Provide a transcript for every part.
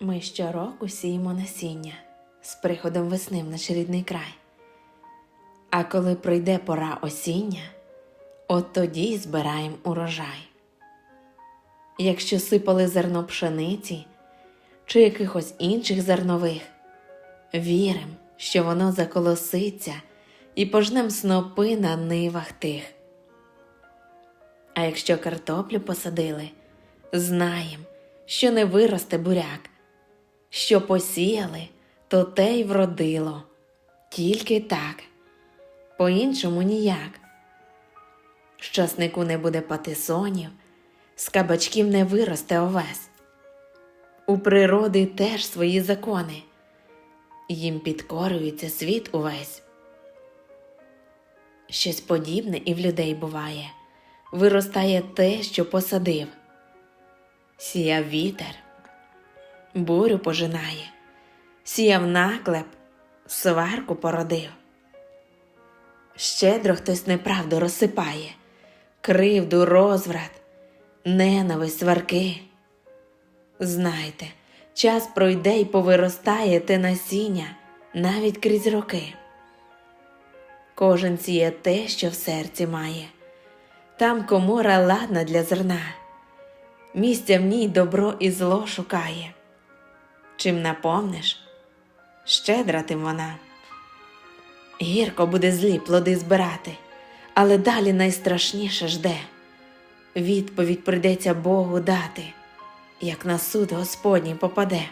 Ми щороку сіємо насіння з приходом весни в наш рідний край. А коли пройде пора осіння, от тоді збираємо урожай. Якщо сипали зерно пшениці чи якихось інших зернових, вірим, що воно заколоситься і пожнем снопи на нивах тих. А якщо картоплю посадили, знаєм, що не виросте буряк, що посіяли, то те й вродило, тільки так, по-іншому ніяк. З часнику не буде патисонів, з кабачків не виросте овес. У природи теж свої закони, їм підкорюється світ увесь. Щось подібне і в людей буває, виростає те, що посадив. Сіяв вітер, бурю пожинає, сіяв наклеп, сварку породив. Щедро хтось неправду розсипає, кривду, розврат, ненависть, сварки. Знайте, час пройде й повиростає те насіння навіть крізь роки. Кожен сіє те, що в серці має, там комора ладна для зерна, місця в ній добро і зло шукає. Чим наповниш, щедра тим вона. Гірко буде злі плоди збирати, але далі найстрашніше жде. Відповідь прийдеться Богу дати, як на суд Господній попаде.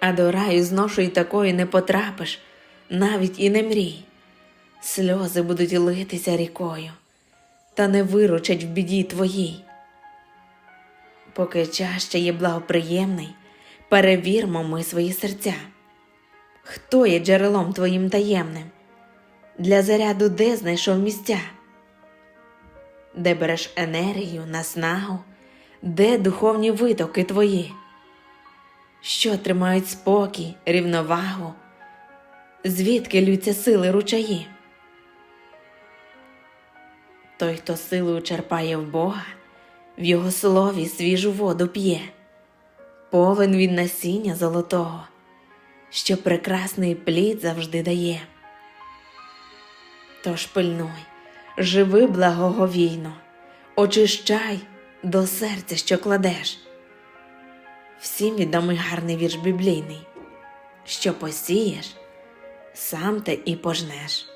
А до раю зношу й такої не потрапиш, навіть і не мрій. Сльози будуть литися рікою, та не виручать в біді твоїй. Поки час ще є благоприємний, перевірмо ми свої серця. Хто є джерелом твоїм таємним? Для заряду де знайшов місця? Де береш енергію, наснагу, де духовні витоки твої? Що тримають спокій, рівновагу? Звідки лються сили ручаї? Той, хто силою черпає в Бога, в його слові свіжу воду п'є, повен він насіння золотого, що прекрасний плід завжди дає. Тож пильнуй, живи благоговійно, очищай до серця, що кладеш. Всім відомий гарний вірш біблійний, що посієш, сам те і пожнеш.